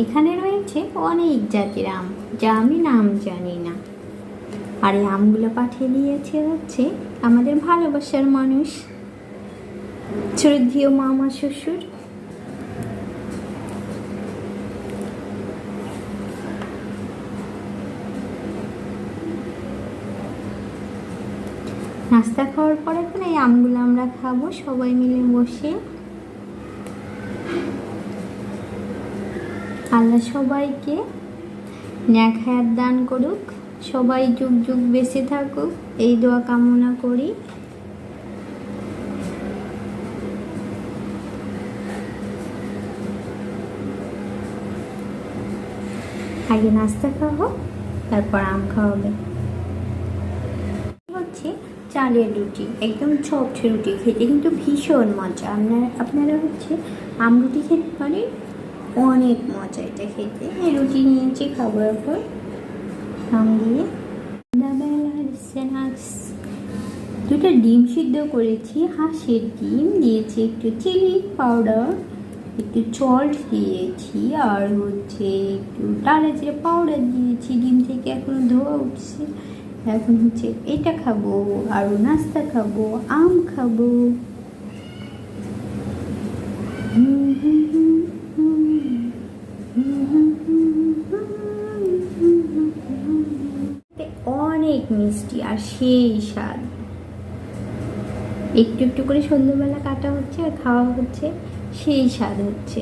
এখানে রয়েছে অনেক জাতির আম, যা আমি নাম জানি না। আর এই আমগুলো পাঠিয়ে দিয়েছে হচ্ছে আমাদের ভালোবাসার মানুষ, শ্রদ্ধীয় মামা শ্বশুর। নাস্তা খাওয়ার পর এই আমগুলো আমরা খাব, সবাই মিলে বসে। আল্লাহ সবাইকে ন্যাক হায়াত দান করুক। সবাই যুগ যুগ বেঁচে থাকুক। এই দোয়া কামনা করি। আগে নাস্তা খাওয়া হোক তারপর আম খাওয়াবে। হচ্ছে চালের রুটি, একদম ছপছে রুটি খেতে কিন্তু ভীষণ মজা। আপনারা আপনারা হচ্ছে আম রুটি খেতে পারেন অনেক মজা এটা খেতে। রুটি নিয়েছি খাবার পর। আম দিয়ে দুটো ডিম সিদ্ধ করেছি, হাঁসের ডিম, দিয়েছি একটু চিলি পাউডার, একটু সল্ট দিয়েছি, আর হচ্ছে একটু ডালা জিরে পাউডার দিয়েছি, ডিম থেকে এখনও ধোয়া উঠছে। এখন হচ্ছে এটা খাব আরও নাস্তা খাব, আম খাব। অনেক মিষ্টি আর সেই স্বাদ। একটু একটু করে সন্ধ্যেবেলা কাটা হচ্ছে আর খাওয়া হচ্ছে, সেই স্বাদ হচ্ছে।